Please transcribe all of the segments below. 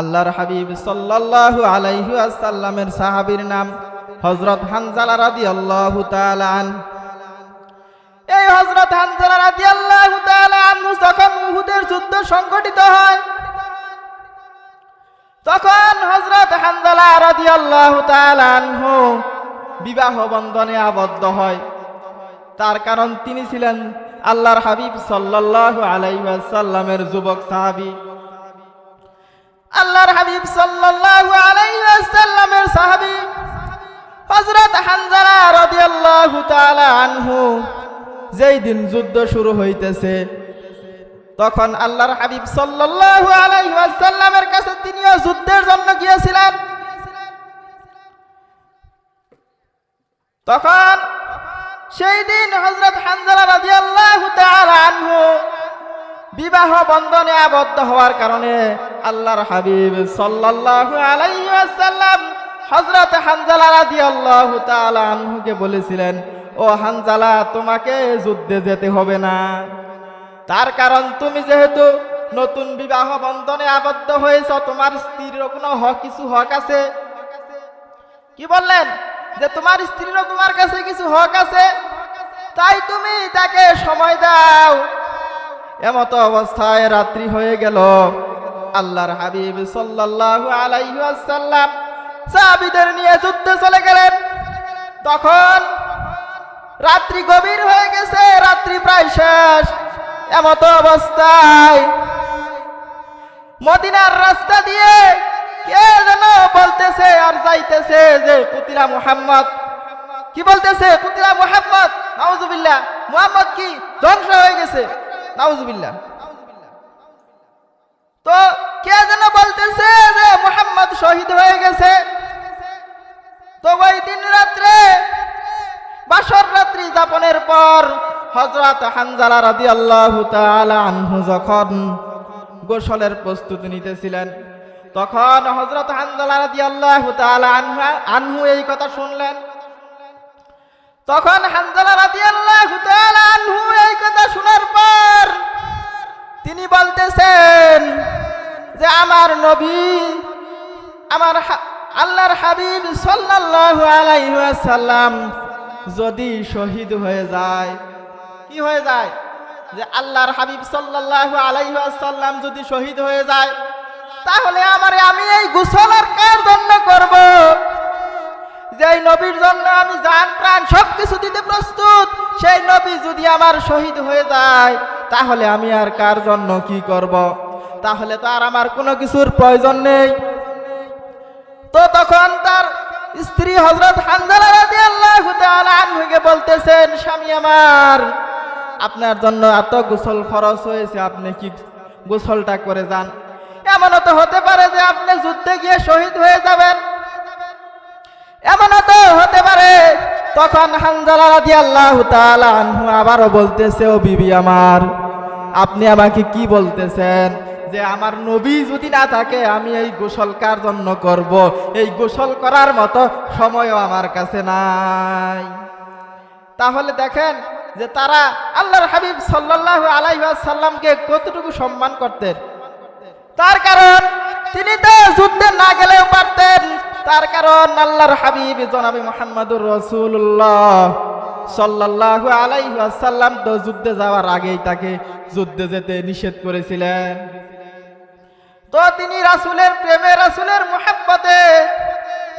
আল্লাহর হাবিব সাল্লাল্লাহু আলাইহি আসাল্লামের সাহাবীর নাম হযরত হানজালা রাদিয়াল্লাহু তাআলা আন। এই হযরত হানজালা রাদিয়াল্লাহু তাআলা আনহু যখন উহুদের যুদ্ধ সংগঠিত হয়, তখন হযরত হানজালা রাদিয়াল্লাহু তাআলা আনহু বিবাহ বন্ধনে আবদ্ধ হয়। তার কারণ তিনি ছিলেন আল্লাহর হাবিব সাল্লাল্লাহু আলাইহি ওয়াসাল্লামের যুবক সাহাবী। আল্লাহর হাবিব সাল্লাল্লাহু আলাইহি ওয়াসাল্লামের সাহাবী হযরত হানজালা রাদিয়াল্লাহু তাআলা আনহু যেই দিন যুদ্ধ শুরু হইতেছে, তখন আল্লাহর হাবিব সাল্লাল্লাহু আলাইহি ওয়াসাল্লামের কাছে তিনিও যুদ্ধের জন্য গিয়েছিলেন। তখন সেই দিন হযরত হানজালা রাদিয়াল্লাহু তাআলা আনহু বিবাহ বন্ধনে আবদ্ধ হওয়ার কারণে আল্লাহর হাবিব সাল্লাল্লাহু আলাইহি ওয়াসাল্লাম হযরত হানজালা রাদিয়াল্লাহু তাআলা আনহুকে বলেছিলেন, ও হানজালা, তোমাকে যুদ্ধে যেতে হবে না। তার কারণ তুমি যেহেতু নতুন বিবাহ বন্ধনে আবদ্ধ হয়েছ, তোমার স্ত্রীর কোনো হক, কিছু হক আছে? কি বললেন? যে তোমার স্ত্রীরও তোমার কাছে কিছু হক আছে, তাই তুমি তাকে সময় দাও। এমত অবস্থায় রাত্রি হয়ে গেল। আল্লাহর হাবিব সাল্লাল্লাহু আলাইহি ওয়াসাল্লাম সাহাবীদের নিয়ে যুদ্ধে চলে গেলেন। তখন রাত্রি গভীর হয়ে গেছে, রাত্রি প্রায় শেষ। এমত অবস্থায় মদিনার রাস্তা দিয়ে কে যেন বলতেছে আর যাইতেছে যে, পুতিরা মুহাম্মদ। কি বলতেছে? পুতিরা মুহাম্মদ? নাউজুবিল্লাহ। মুহাম্মদ কি? ধ্বংস হয়ে গেছে। নাউজুবিল্লাহ। তো কে যেন বলতেছে যে মোহাম্মদ শহীদ হয়ে গেছে? তো ওই দিন রাত্রে, বাসর রাত্রি যাপনের পর হজরত হানজালা রাদিয়াল্লাহু তাআলা আনহু যখন গোসলের প্রস্তুতি নিতেছিলেন, তখন হজরত হানজালা রাদিয়াল্লাহু তাআলা আনহু এই কথা শুনলেন। তখন হানজালা রাদিয়াল্লাহু তাআলা আনহু এই কথা শোনার পর তিনি বলতেছেন যে আমার নবী, আমার আল্লাহর হাবিব সাল্লাল্লাহু আলাইহি ওয়াসাল্লাম যদি শহীদ হয়ে যায়, কি হয়ে যায়? যে আল্লাহর হাবিব সাল্লাল্লাহু আলাইহি ওয়াসাল্লাম যদি শহীদ হয়ে যায়, তাহলে আমারে আমি এই গোসল আর কার জন্য করব? যেই নবীর জন্য আমি জান প্রাণ সব কিছু দিতে প্রস্তুত, সেই নবী যদি আমার শহীদ হয়ে যায়, তাহলে আমি আর কার জন্য কি করব? তাহলে তো আর আমার কোনো কিছুর প্রয়োজন নেই। তো তখন তার স্ত্রী হজরত হানজালা রাদিয়াল্লাহু তাআলা আনহুকে বলতেছেন, স্বামী আমার, আপনার জন্য এত গোসল খরচ হয়েছে, আপনি কি গোসলটা করে যান? এমনও তো হতে পারে যে আপনি যুদ্ধে গিয়ে শহীদ হয়ে যাবেন। এমনও তো হতে পারে, তখন হানজালা আনহু আবারও বলতেছে, ও বিবি আমার, আপনি আমাকে কি বলতেছেন? যে আমার নবী যদি না থাকে, আমি এই গোসল কার জন্য করব? এই গোসল করার মতো সময়ও আমার কাছে নাই। তাহলে দেখেন যে তারা আল্লাহর হাবিব সাল্লাল্লাহু আলাইহি ওয়াসাল্লামকে কতটুকু সম্মান করতেন। তার কারণ তিনি তো যুদ্ধে না গেলেও পারতেন। তার কারণ আল্লাহর হাবিব জনাবি মোহাম্মদুর রসুল্লাহ সাল্লাল্লাহু আলাইহি ওয়াসাল্লাম তো যুদ্ধে যাওয়ার আগেই তাকে যুদ্ধে যেতে নিষেধ করেছিলেন। তো তিনি রাসুলের প্রেমে, রাসুলের মোহাব্বতে।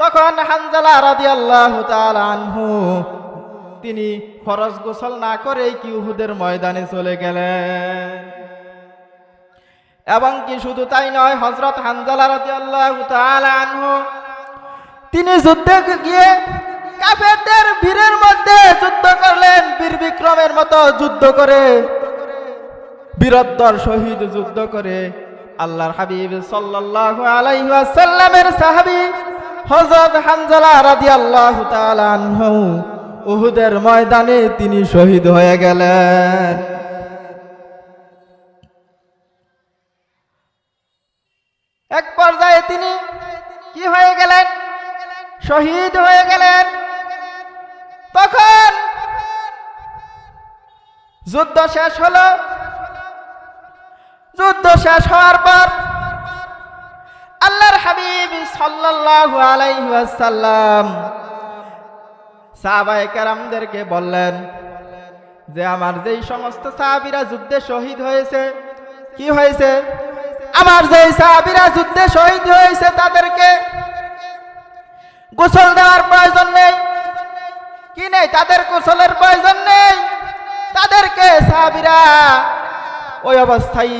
তখন হানজালা রাদিয়াল্লাহু তাআলা আনহু, তিনি ফরজ গোসল না করেই কি উহুদের ময়দানে চলে গেলেন। এবং কি শুধু তাই নয় হজরত হানজালা রাদিয়াল্লাহু তাআলা আনহু, তিনি যুদ্ধে গিয়ে কাফেরদের বীরের মধ্যে যুদ্ধ করলেন, বীর বিক্রমের মতো যুদ্ধ করে, বীরত্বর শহীদ যুদ্ধ করে। আল্লাহর হাবিব সাল্লাল্লাহু আলাইহি ওয়াসাল্লামের সাহাবী হযরত হানজালা রাদিয়াল্লাহু তাআলা আনহু, উহুদের ময়দানে তিনি শহীদ হয়ে গেলেন। এক পর্যায়ে তিনি কি হয়ে গেলেন? শহীদ হয়ে গেলেন। তখন যুদ্ধ শেষ হলো। যুদ্ধ শেষ হওয়ার পর আল্লাহর হাবিব সাল্লাল্লাহু আলাইহি ওয়াসাল্লাম সাহাবায়ে কেরামদেরকে বললেন যে, আমার যেই সমস্ত সাহাবীরা যুদ্ধে শহীদ হয়েছে, কি হয়েছে? আমার যেই সাহাবীরা যুদ্ধে শহীদ হয়েছে, তাদেরকে গোসল দেওয়ার প্রয়োজন নেই। কি নেই? তাদের গোসলের প্রয়োজন নেই। তাদেরকে সাহাবীরা ওই অবস্থায়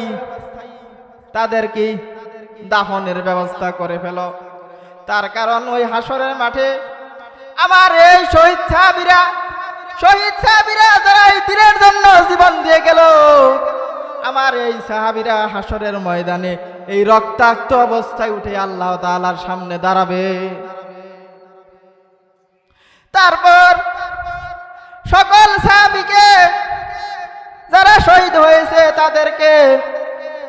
তাদেরকে দাফনের ব্যবস্থা করে ফেল। তার কারণ ওই হাসরের মাঠে আমার এই শহীদ সাহাবীরা শহীদ সাহাবীরা যারা এই দিনের জন্য জীবন দিয়ে গেল, আমার এই সাহাবীরা হাসরের ময়দানে এই রক্তাক্ত অবস্থায় উঠে আল্লাহ তাআলার সামনে দাঁড়াবে। তারপর সকল সাহাবীকে শহীদ হয়েছে তাদেরকে।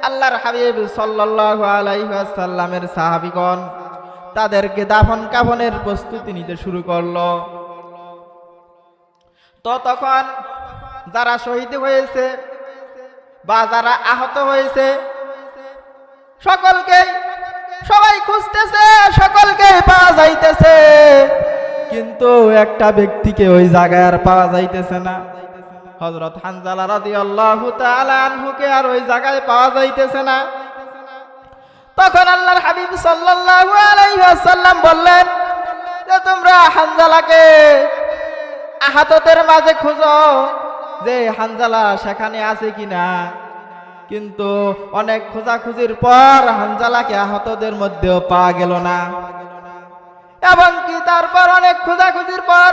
আল্লাহর হাবিব সাল্লাল্লাহু আলাইহি ওয়াসাল্লামের সাহাবীগণ তাদেরকে দাফন কাফনের প্রস্তুতি নিতে শুরু করল। তো তখন যারা শহীদ হয়েছে বা যারা আহত হয়েছে, সকলকে সবাই খুঁজতেছে, সকলকে পাওয়া যাইতেছে। কিন্তু একটা ব্যক্তিকে ওই জায়গায় আর পাওয়া যাইতেছে না। হজরত হানজালা রাদিয়াল্লাহু তাআলা আনহুকে আর ওই জায়গায় পাওয়া যাইতেছে না। তখন আল্লাহর হাবিব সাল্লাল্লাহু আলাইহি ওয়াসাল্লাম বললেন, যে তোমরা হানজালাকে আহতদের মাঝে খোঁজো যে হানজালা সেখানে আছে কিনা। কিন্তু অনেক খোঁজাখুঁজির পর হানজালাকে আহতদের মধ্যেও পাওয়া গেল না। এবং কি তারপর অনেক খোঁজাখুঁজির পর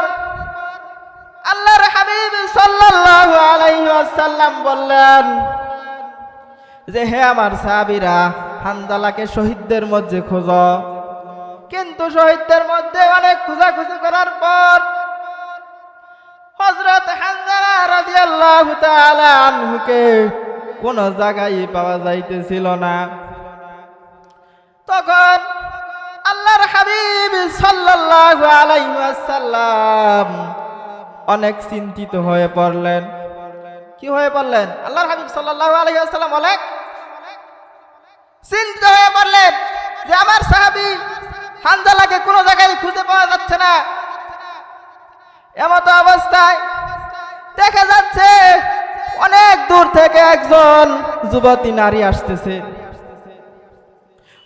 আল্লাহর হাবিব সাল্লাল্লাহু আলাইহি ওয়াসাল্লাম বললেন, যে হে আমার সাহাবীরা হানজালাকে শহীদদের মধ্যে খোঁজ। কিন্তু শহীদদের মধ্যে অনেক খোঁজাখুঁজি করার পর হযরত হানজালা রাদিয়াল্লাহু তাআলা আনহুকে কোন জায়গায় পাওয়া যাইতেছিল না। তখন আল্লাহর হাবিব সাল্লাল্লাহু আলাইহি ওয়াসাল্লাম অনেক চিন্তিত হয়ে পড়লেন। কি হয়ে পড়লেন? আল্লাহর হাবিব আলাইহি ওয়াসাল্লাম অনেক চিন্তিত হয়ে পড়লেন যে আমার সাহাবী হানজালাকে কোনো জায়গায় খুঁজে পাওয়া যাচ্ছে না। এমতো অবস্থায় দেখা যাচ্ছে অনেক দূর থেকে একজন যুবতী নারী আসতেছে।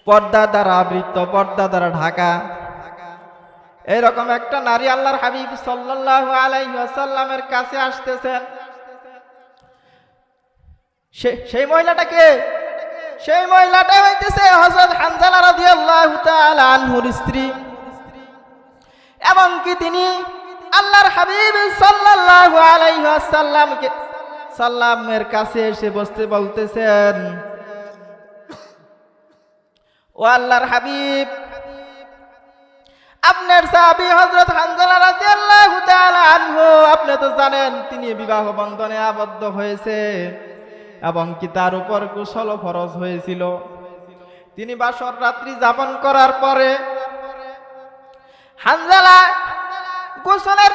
পর্দা দ্বারা আবৃত পর্দা দ্বারা ঢাকা। এরকম একটা নারী আল্লাহর হাবিব সাল্লাল্লাহু আলাইহি ওয়াসাল্লামের কাছে আসতেছেন। সেই মহিলাটাকে সেই মহিলাটা হইতেছে হযরত হানজালা রাদিয়াল্লাহু তাআলা আনহুর স্ত্রী। এবং কি তিনি আল্লাহর হাবিব সাল্লাল্লাহু আলাইহি ওয়াসাল্লামকে সাল্লামের কাছে এসে বসতে বলতেছেন, ও আল্লাহর হাবিব আপনার সাহাবি হযরত হানজালা রাদিয়াল্লাহু তাআলা আনহু, আপনি তো জানেন তিনি বিবাহ বন্ধনে আবদ্ধ হয়েছে এবং কি তার উপর কুশল ফরজ হয়েছিল। তিনি বাসর রাত্রি যাপন করার পরে হানজালা গোসলের